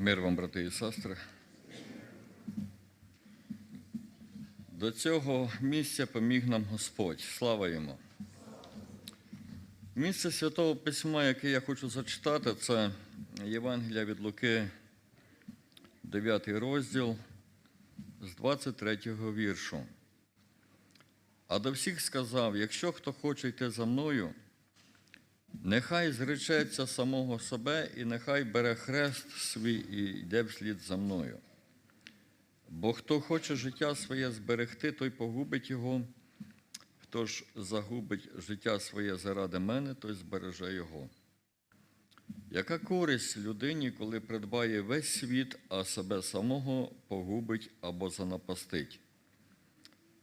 Мир вам, брати і сестри. До цього місця поміг нам Господь. Слава йому. Місце Святого Письма, яке я хочу зачитати, це Євангелія від Луки, 9 розділ з 23 віршу. А до всіх сказав: якщо хто хоче йти за мною, нехай зречеться самого себе і нехай бере хрест свій і йде вслід за мною. Бо хто хоче життя своє зберегти, той погубить його. Хто ж загубить життя своє заради мене, той збереже його. Яка користь людині, коли придбає весь світ, а себе самого погубить або занапастить?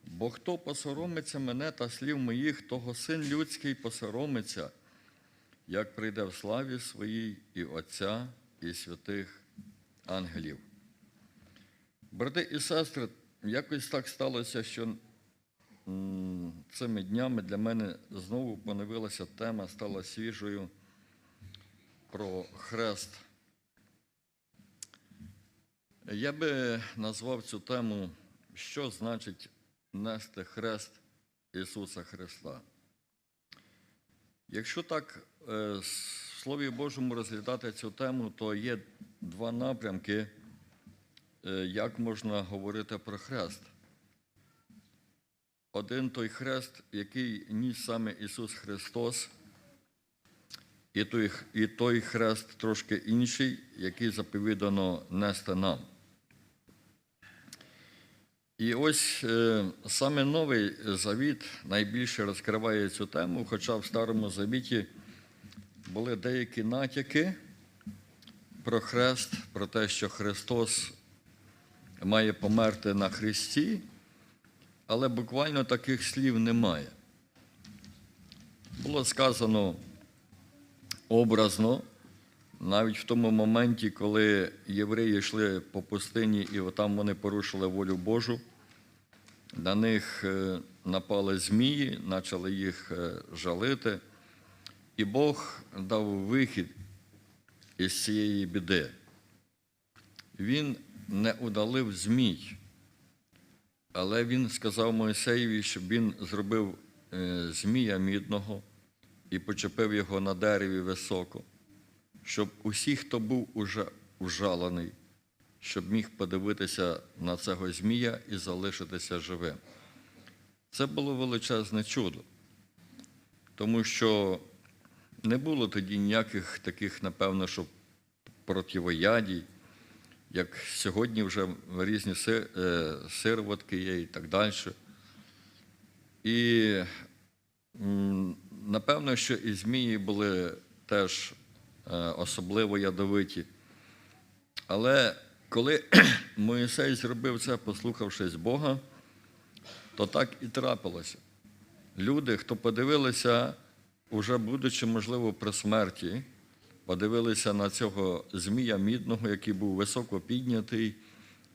Бо хто посоромиться мене та слів моїх, того син людський посоромиться, як прийде в славі своїй і Отця, і святих ангелів. Брати і сестри, якось так сталося, що цими днями для мене знову поновилася тема, стала свіжою про хрест. Я би назвав цю тему, що значить нести хрест Ісуса Христа. Якщо так в Слові Божому розглядати цю тему, то є два напрямки, е, як можна говорити про хрест. Один той хрест, який ніс саме Ісус Христос, і той, і той хрест трошки інший, який заповідано нести нам. І ось е, саме новий завіт найбільше розкриває цю тему, хоча в Старому Завіті були деякі натяки про хрест, про те, що Христос має померти на Христі, але буквально таких слів немає. Було сказано образно, навіть в тому моменті, коли євреї йшли по пустині і там вони порушили волю Божу, на них е, напали змії, почали їх е, жалити, і Бог дав вихід із цієї біди. Він не удалив змій, але він сказав Моїсеєві, щоб він зробив е, змія мідного і почепив його на дереві високо щоб усі, хто був уже ужалений, щоб міг подивитися на цього змія і залишитися живим. Це було величезне чудо, тому що не було тоді ніяких таких, напевно, що противоядій, як сьогодні вже різні е, сироватки є і так далі. І напевно, що і змії були теж е, особливо ядовиті. Але коли Моїсей зробив це, послухавшись Бога, то так і трапилося. Люди, хто подивилися, уже будучи, можливо, при смерті, подивилися на цього змія мідного, який був високо піднятий,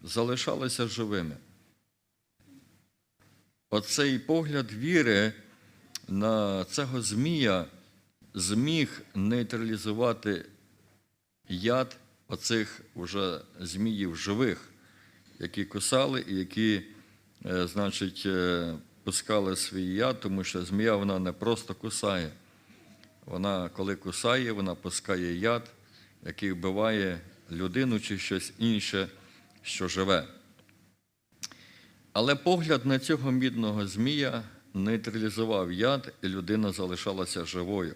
залишалися живими. Оцей погляд віри на цього змія зміг нейтралізувати яд оцих уже зміїв живих, які кусали і які, е, значить, е, пускали свій яд, тому що змія вона не просто кусає. Вона, коли кусає, вона пускає яд, який вбиває людину чи щось інше, що живе. Але погляд на цього мідного змія нейтралізував яд, і людина залишалася живою.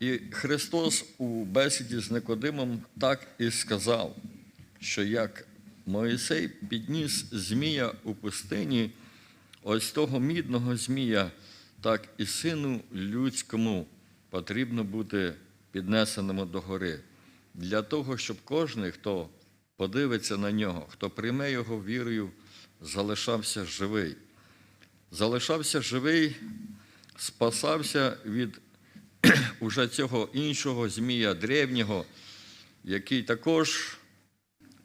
І Христос у бесіді з Никодимом так і сказав, що як Моїсей підніс змія у пустині, ось того мідного змія, так і сину людському потрібно бути піднесеному до гори, для того, щоб кожен, хто подивиться на нього, хто прийме його вірою, залишався живий. Залишався живий, спасався від уже цього іншого змія древнього, який також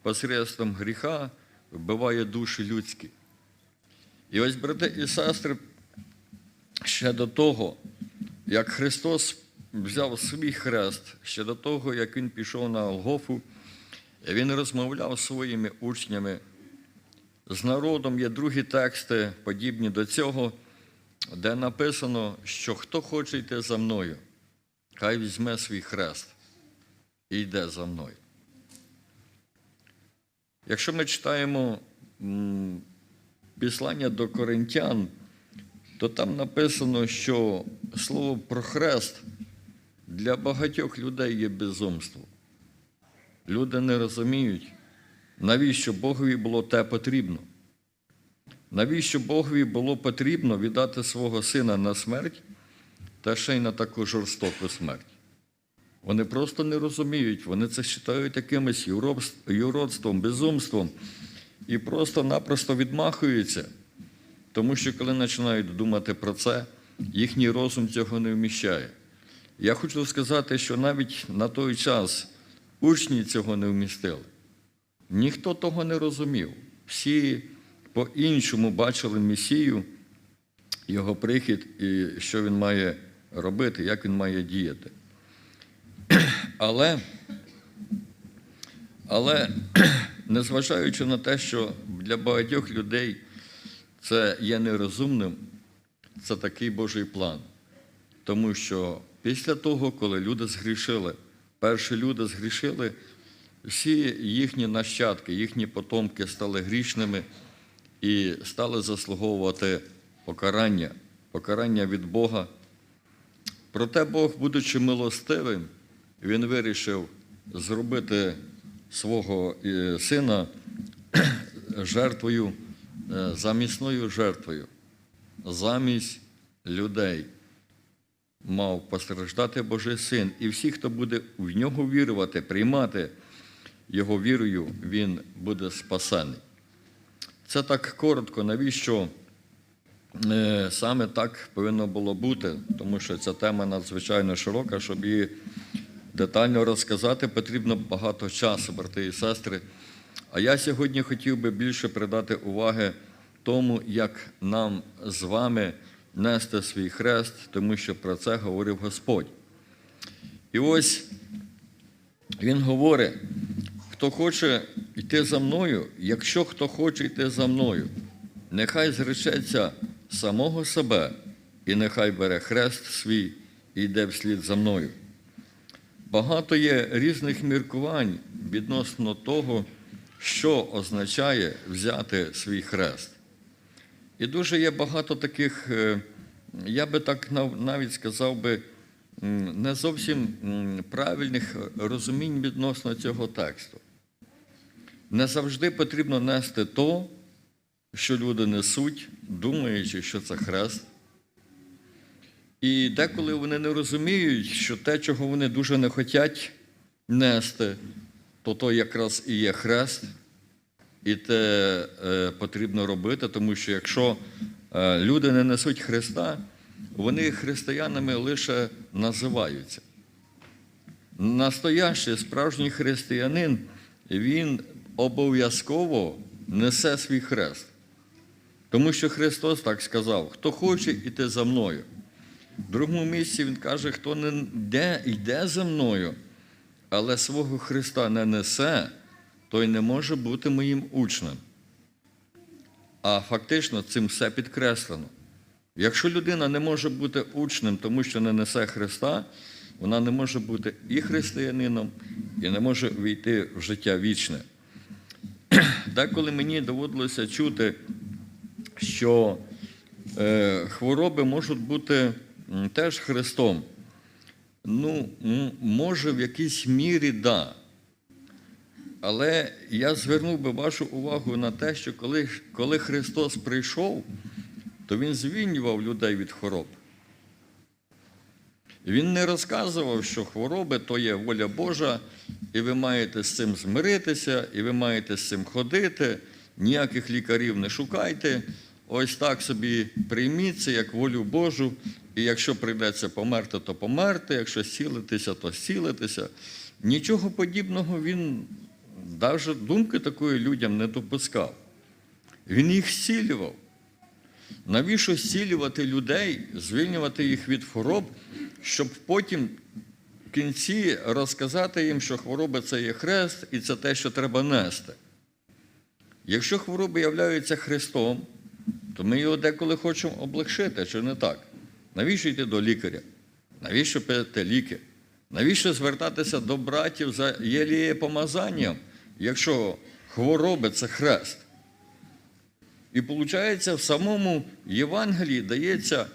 посредством гріха вбиває душі людські. І ось, брати і сестри, ще до того, як Христос взяв свій хрест, ще до того, як Він пішов на Голгофу, Він розмовляв зі своїми учнями. З народом є другі тексти, подібні до цього, де написано, що хто хоче йти за мною, хай візьме свій хрест і йде за мною. Якщо ми читаємо післання до коринтян, то там написано, що слово про хрест для багатьох людей є безумство. Люди не розуміють, навіщо Богові було те потрібно. Навіщо Богові було потрібно віддати свого сина на смерть та ще й на таку жорстоку смерть. Вони просто не розуміють, вони це вважають якимось юродством, безумством і просто-напросто відмахуються, тому що коли починають думати про це, їхній розум цього не вміщає. Я хочу сказати, що навіть на той час учні цього не вмістили. Ніхто того не розумів. Всі по-іншому бачили Месію, його прихід і що він має робити, як він має діяти. Але, але незважаючи на те, що для багатьох людей це є нерозумним, це такий Божий план. Тому що після того, коли люди згрішили, перші люди згрішили, всі їхні нащадки, їхні потомки стали грішними і стали заслуговувати покарання, покарання від Бога. Проте Бог, будучи милостивим, він вирішив зробити свого е, сина жертвою, замісною жертвою, замість людей мав постраждати Божий син. І всі, хто буде в нього вірувати, приймати його вірою, він буде спасений. Це так коротко, навіщо е, саме так повинно було бути, тому що ця тема надзвичайно широка, щоб її детально розказати, потрібно багато часу, брати і сестри. А я сьогодні хотів би більше придати уваги тому, як нам з вами нести свій хрест, тому що про це говорив Господь. І ось він говорить, хто хоче йти за мною, якщо хто хоче йти за мною, нехай зречеться самого себе і нехай бере хрест свій і йде вслід за мною. Багато є різних міркувань відносно того, що означає взяти свій хрест. І дуже є багато таких, е, я би так навіть сказав би, не зовсім правильних розумінь відносно цього тексту. Не завжди потрібно нести то, що люди несуть, думаючи, що це хрест. І деколи вони не розуміють, що те, чого вони дуже не хочуть нести, то то якраз і є хрест, і те е, потрібно робити, тому що якщо е, люди не несуть Христа, вони християнами лише називаються. Настоящий справжній християнин, він обов'язково несе свій хрест. Тому що Христос так сказав: хто хоче йти за мною. В другому місці Він каже, хто не йде, йде за мною, але свого Христа не несе, той не може бути моїм учнем. А фактично цим все підкреслено. Якщо людина не може бути учнем, тому що не несе Христа, вона не може бути і християнином, і не може війти в життя вічне. Деколи мені доводилося чути, що е, хвороби можуть бути теж Христом. Ну, може, в якійсь мірі да. Але я звернув би вашу увагу на те, що коли, коли Христос прийшов, то Він звільнював людей від хвороб. Він не розказував, що хвороби то є воля Божа, і ви маєте з цим змиритися, і ви маєте з цим ходити, ніяких лікарів не шукайте. Ось так собі прийміть це як волю Божу, і якщо прийдеться померти, то померти, якщо зцілитися, то зцілитися. Нічого подібного він навіть думки такої людям не допускав. Він їх зцілював. Навіщо зцілювати людей, звільнювати їх від хвороб, щоб потім в кінці розказати їм, що хвороба це є хрест, і це те, що треба нести. Якщо хвороби являються Христом, то ми його деколи хочемо облегшити, чи не так? Навіщо йти до лікаря? Навіщо пити ліки? Навіщо звертатися до братів за єліє помазанням, якщо хвороби це хрест? І виходить, в самому Євангелії дається,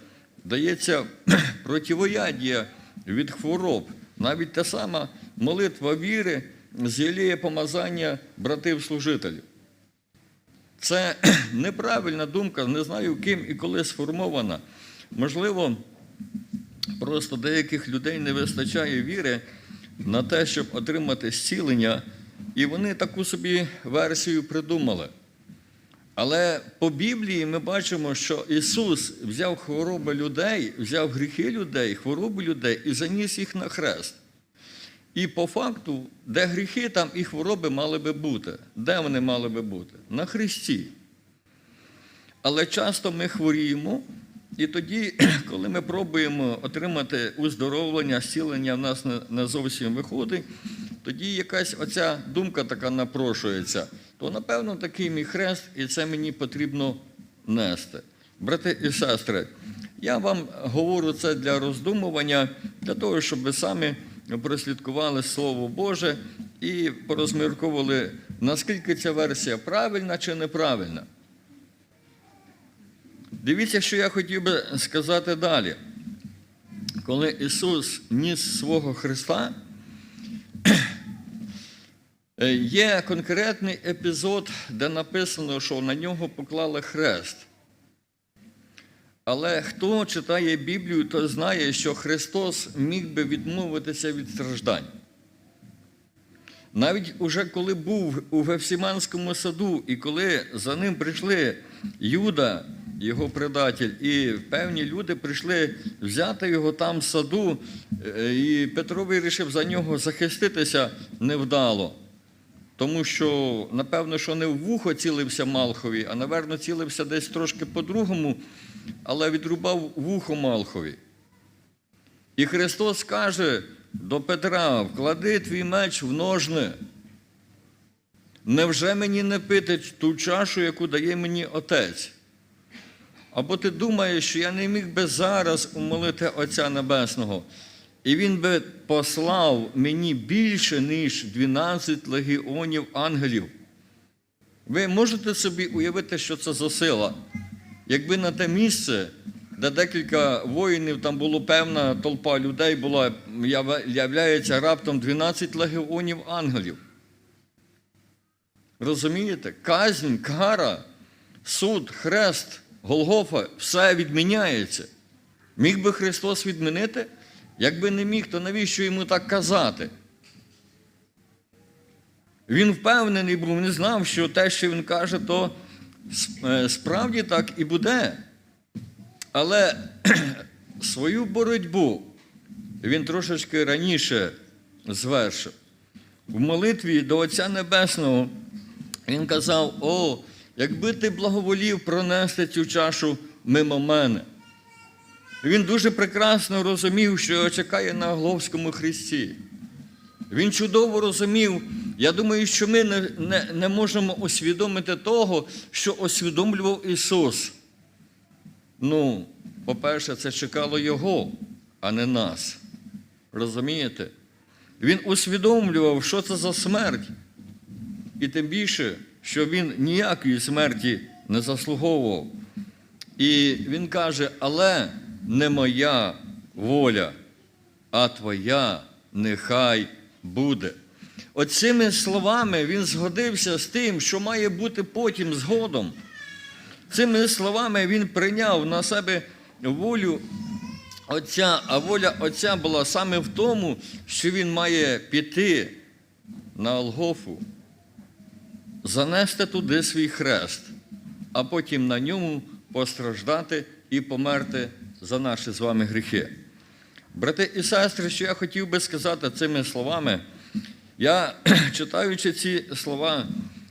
дається противоядія від хвороб. Навіть та сама молитва віри з єліє помазання братів-служителів. Це неправильна думка, не знаю, ким і коли сформована. Можливо, просто деяких людей не вистачає віри на те, щоб отримати зцілення, і вони таку собі версію придумали. Але по Біблії ми бачимо, що Ісус взяв хвороби людей, взяв гріхи людей, хвороби людей і заніс їх на хрест. І по факту, де гріхи, там і хвороби мали би бути. Де вони мали би бути? На Христі. Але часто ми хворіємо, і тоді, коли ми пробуємо отримати уздоровлення, зцілення в нас не- зовсім виходить, тоді якась оця думка така напрошується, то напевно такий мій хрест, і це мені потрібно нести. Брати і сестри, я вам говорю це для роздумування, для того, щоб ви самі прослідкували Слово Боже і порозмірковували, наскільки ця версія правильна чи неправильна. Дивіться, що я хотів би сказати далі. Коли Ісус ніс свого Христа, е, є конкретний епізод, де написано, що на нього поклали хрест. Але хто читає Біблію, то знає, що Христос міг би відмовитися від страждань. Навіть уже коли був у Гефсіманському саду, і коли за ним прийшли Юда, його предатель, і певні люди прийшли взяти його там в саду, е, і Петро вирішив за нього захиститися невдало. Тому що, напевно, що не в вухо цілився Малхові, а, напевно, цілився десь трошки по-другому, але відрубав вухо Малхові. І Христос каже до Петра: вклади твій меч в ножни. Невже мені не пити ту чашу, яку дає мені Отець? Або ти думаєш, що я не міг би зараз умолити Отця Небесного, і Він би послав мені більше, ніж 12 легіонів ангелів. Ви можете собі уявити, що це за сила? Якби на те місце, де декілька воїнів, там була певна толпа людей, була, являється раптом 12 легіонів ангелів. Розумієте? Казнь, кара, суд, хрест, Голгофа, все відміняється. Міг би Христос відмінити? Якби не міг, то навіщо йому так казати? Він впевнений був, не знав, що те, що він каже, то е, справді так і буде. Але свою боротьбу він трошечки раніше звершив. В молитві до Отця Небесного він казав: О, якби ти благоволів пронести цю чашу мимо мене. Він дуже прекрасно розумів, що його чекає на Головському Христі. Він чудово розумів. Я думаю, що ми не, не, не можемо усвідомити того, що усвідомлював Ісус. Ну, по-перше, це чекало Його, а не нас. Розумієте? Він усвідомлював, що це за смерть. І тим більше, що він ніякої смерті не заслуговував. І він каже: але не моя воля, а твоя нехай буде. Оцими словами він згодився з тим, що має бути потім згодом. Цими словами він прийняв на себе волю Отця, а воля Отця була саме в тому, що він має піти на Олгофу, занести туди свій хрест, а потім на ньому постраждати і померти за наші з вами гріхи. Брати і сестри, що я хотів би сказати цими словами, я, читаючи ці слова,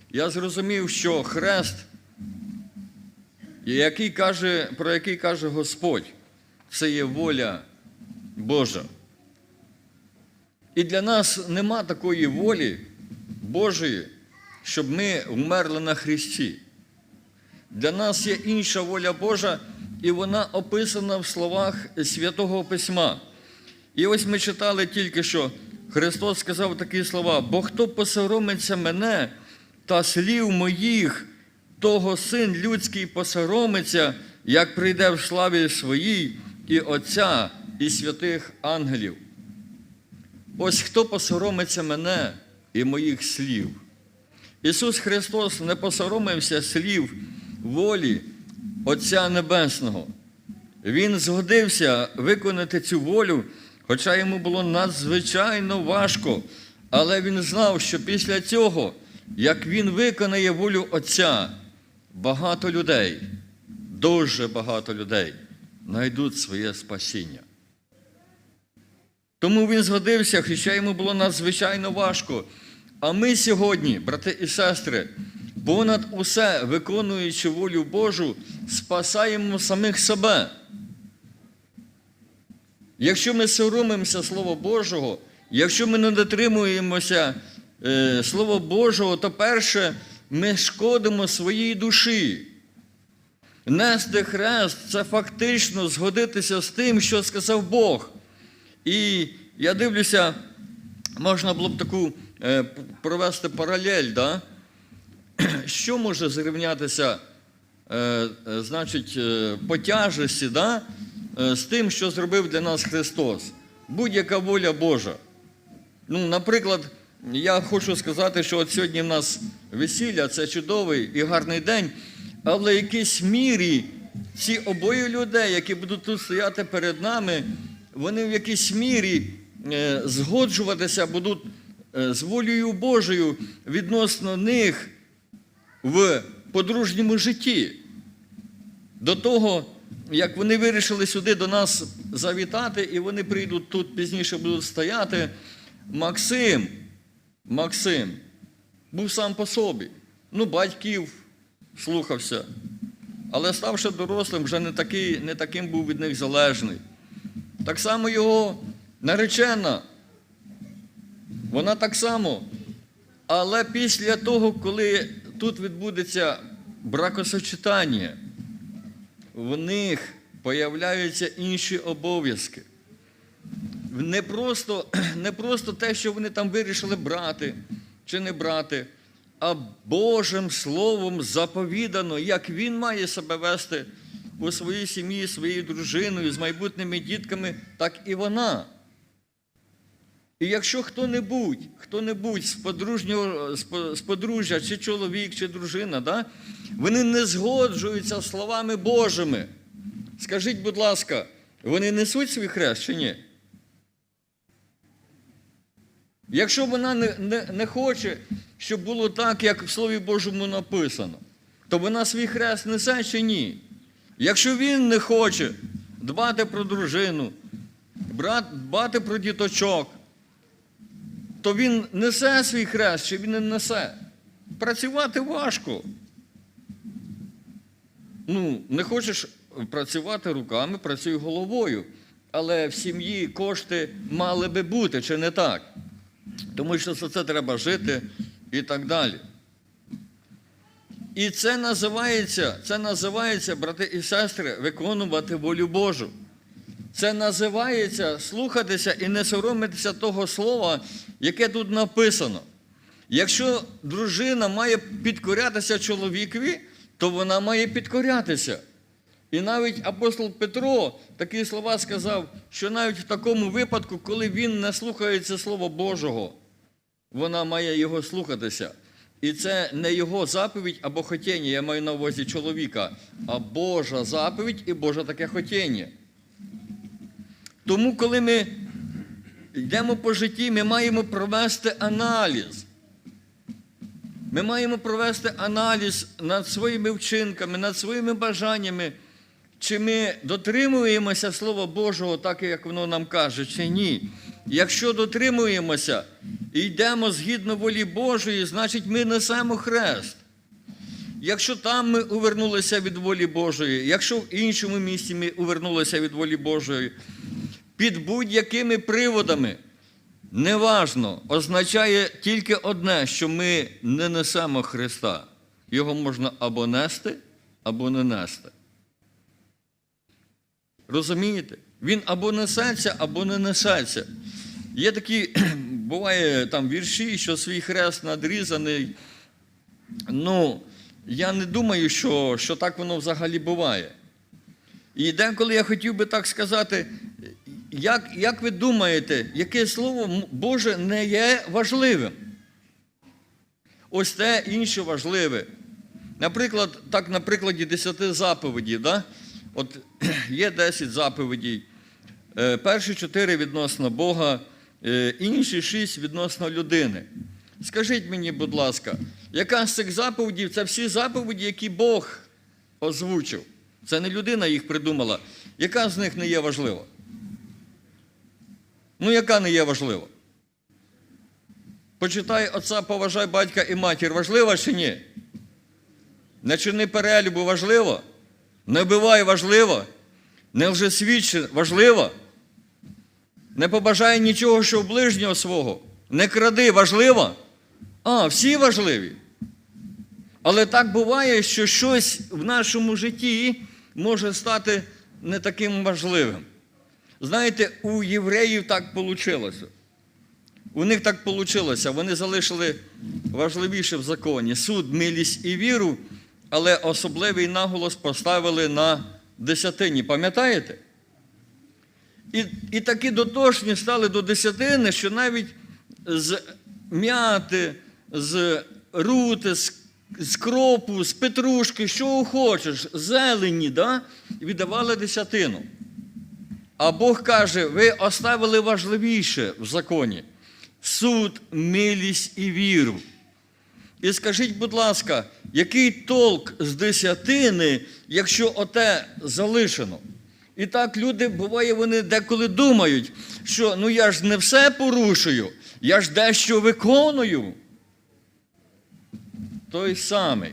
я зрозумів, що хрест, який каже, про який каже Господь, це є воля Божа. І для нас нема такої волі Божої, щоб ми вмерли на Христі. Для нас є інша воля Божа, і вона описана в словах Святого Письма. І ось ми читали тільки що Христос сказав такі слова: бо хто посоромиться мене та слів моїх, того син людський посоромиться, як прийде в славі своїй і Отця, і святих ангелів. Ось хто посоромиться мене і моїх слів. Ісус Христос не посоромився слів волі Отця Небесного. Він згодився виконати цю волю, хоча йому було надзвичайно важко. Але він знав, що після цього, як він виконає волю Отця, багато людей, дуже багато людей знайдуть своє спасіння. Тому він згодився, хоча йому було надзвичайно важко. А ми сьогодні, брати і сестри, понад усе, виконуючи волю Божу, спасаємо самих себе. Якщо ми соромимося Слова Божого, якщо ми не дотримуємося е, Слова Божого, то перше, ми шкодимо своїй душі. Нести хрест це фактично згодитися з тим, що сказав Бог. І я дивлюся, можна було б таку е, провести паралель, да? що може зрівнятися, е, е, значить, е, по тяжесті, да? з тим, що зробив для нас Христос. Будь-яка воля Божа. Ну, наприклад, я хочу сказати, що от сьогодні в нас весілля, це чудовий і гарний день, але в якійсь мірі ці обоє людей, які будуть тут стояти перед нами, вони в якійсь мірі згоджуватися будуть з волею Божою відносно них в подружньому житті. До того, як вони вирішили сюди до нас завітати, і вони прийдуть тут пізніше будуть стояти, Максим, Максим був сам по собі. Ну, батьків слухався. Але ставши дорослим, вже не, такий, не таким був від них залежний. Так само його наречена, вона так само. Але після того, коли тут відбудеться бракосочетання, в них появляються інші обов'язки. Не просто, не просто те, що вони там вирішили брати чи не брати, а Божим Словом заповідано, як він має себе вести у своїй сім'ї, своєю дружиною, з майбутніми дітками, так і вона. І якщо хто-небудь, хто-небудь з, подружнього, з подружжя, чи чоловік, чи дружина, да, вони не згоджуються словами Божими. Скажіть, будь ласка, вони несуть свій хрест чи ні? Якщо вона не, не, не хоче, щоб було так, як в Слові Божому написано, то вона свій хрест несе чи ні? Якщо він не хоче дбати про дружину, брат- дбати про діточок, то він несе свій хрест чи він не несе? Працювати важко. Ну, не хочеш працювати руками, працюй головою. Але в сім'ї кошти мали би бути, чи не так? Тому що за це треба жити і так далі. І це називається, це називається, брати і сестри, виконувати волю Божу. Це називається слухатися і не соромитися того слова, яке тут написано. Якщо дружина має підкорятися чоловікові, то вона має підкорятися. І навіть апостол Петро такі слова сказав, що навіть в такому випадку, коли він не слухається Слова Божого, вона має його слухатися. І це не його заповідь або хотіння, я маю на увазі чоловіка, а Божа заповідь і Боже таке хотіння. Тому, коли ми йдемо по житті, ми маємо провести аналіз. Ми маємо провести аналіз над своїми вчинками, над своїми бажаннями, чи ми дотримуємося Слова Божого, так як воно нам каже, чи ні. Якщо дотримуємося і йдемо згідно волі Божої, значить ми несемо хрест. Якщо там ми увернулися від волі Божої, якщо в іншому місці ми увернулися від волі Божої, під будь-якими приводами, неважно, означає тільки одне, що ми не несемо Христа. Його можна або нести, або не нести. Розумієте? Він або несеться, або не несеться. Є такі, буває там вірші, що свій хрест надрізаний. Ну, я не думаю, що, що так воно взагалі буває. І деколи я хотів би так сказати, як, як ви думаєте, яке слово Боже не є важливим? Ось те інше важливе. Наприклад, так на прикладі 10 заповідей, да? от є 10 заповідей. Е, Перші чотири відносно Бога, е, інші шість відносно людини. Скажіть мені, будь ласка, яка з цих заповідей це всі заповіді, які Бог озвучив? Це не людина їх придумала. Яка з них не є важлива? Ну, яка не є важлива? Почитай отця, поважай батька і матір. Важлива чи ні? Не чини перелюбу важливо? Не вбивай важливо? Не лжесвідчи важливо? Не побажай нічого, що в ближнього свого. Не кради важливо? А, всі важливі. Але так буває, що щось в нашому житті може стати не таким важливим. Знаєте, у євреїв так вийшло. У них так вийшло. Вони залишили важливіше в законі суд, милість і віру, але особливий наголос поставили на десятині. Пам'ятаєте? І, і такі дотошні стали до десятини, що навіть з м'яти, з рути, з, з кропу, з петрушки, що хочеш, зелені, да? віддавали десятину. А Бог каже, ви оставили важливіше в законі суд, милість і віру. І скажіть, будь ласка, який толк з десятини, якщо оте залишено? І так люди, буває, вони деколи думають, що ну я ж не все порушую, я ж дещо виконую. Той самий,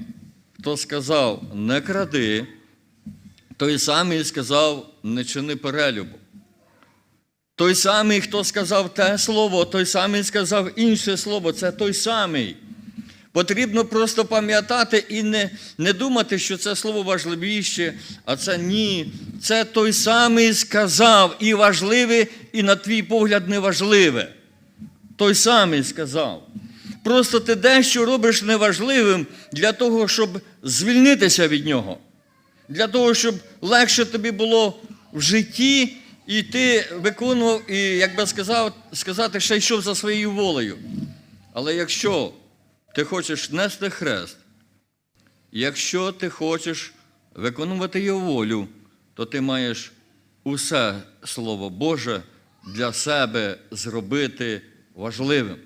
хто сказав не кради, той самий сказав не чини перелюбу. Той самий, хто сказав те слово, той самий сказав інше слово, це той самий. Потрібно просто пам'ятати і не, не думати, що це слово важливіше, а це ні. Це той самий сказав і важливе, і на твій погляд неважливе. Той самий сказав. Просто ти дещо робиш неважливим для того, щоб звільнитися від нього, для того, щоб легше тобі було в житті, і ти виконував, і, як би сказав, сказати, ще йшов за своєю волею. Але якщо ти хочеш нести хрест, якщо ти хочеш виконувати його волю, то ти маєш усе Слово Боже для себе зробити важливим.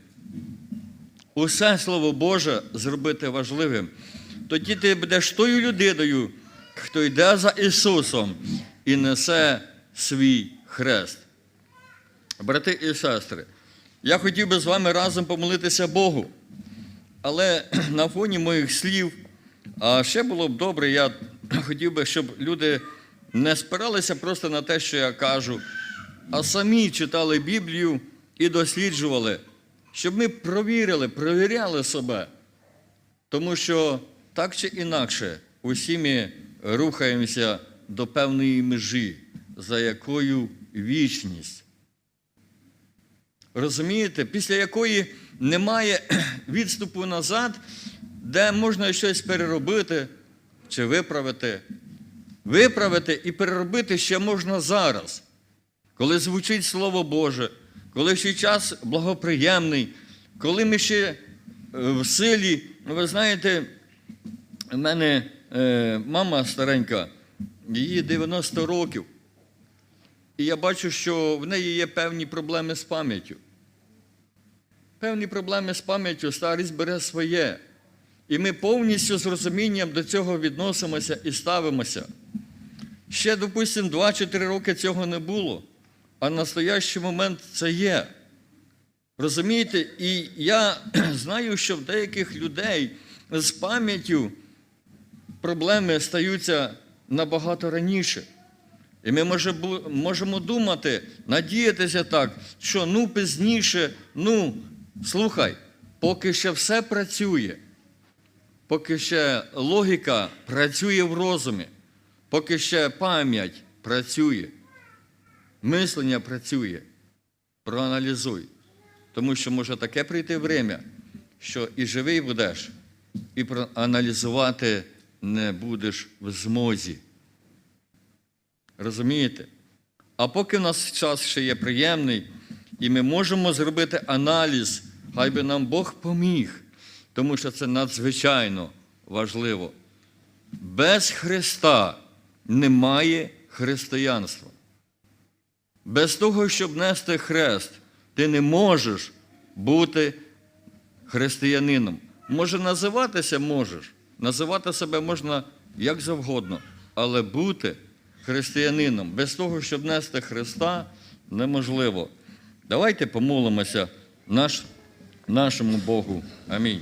Усе Слово Боже зробити важливим. Тоді ти будеш тою людиною, хто йде за Ісусом і несе свій хрест. Брати і сестри, я хотів би з вами разом помолитися Богу. Але на фоні моїх слів, а ще було б добре, я хотів би, щоб люди не спиралися просто на те, що я кажу, а самі читали Біблію і досліджували, щоб ми провірили, провіряли себе. Тому що так чи інакше, усі ми рухаємося до певної межі, за якою вічність. Розумієте, після якої немає відступу назад, де можна щось переробити чи виправити. Виправити і переробити ще можна зараз, коли звучить Слово Боже, коли ще час благоприємний, коли ми ще е, в силі. Ну, Ви знаєте, в мене е, мама старенька, їй 90 років. І я бачу, що в неї є певні проблеми з пам'яттю. Певні проблеми з пам'яттю, старість бере своє. І ми повністю з розумінням до цього відносимося і ставимося. Ще, допустимо, 2-3 роки цього не було, а настоящий момент це є. Розумієте? І я знаю, що в деяких людей з пам'яттю проблеми стаються набагато раніше. І ми може можемо думати, надіятися так, що ну пізніше, ну слухай, поки ще все працює, поки ще логіка працює в розумі, поки ще пам'ять працює, мислення працює, проаналізуй. Тому що може таке прийти время, що і живий будеш, і проаналізувати не будеш в змозі. Розумієте? А поки в нас час ще є приємний, і ми можемо зробити аналіз, хай би нам Бог поміг, тому що це надзвичайно важливо. Без Христа немає християнства. Без того, щоб нести хрест, ти не можеш бути християнином. Може називатися можеш, називати себе можна як завгодно, але бути християнином без того, щоб нести Христа, неможливо. Давайте помолимося наш, нашому Богу. Амінь.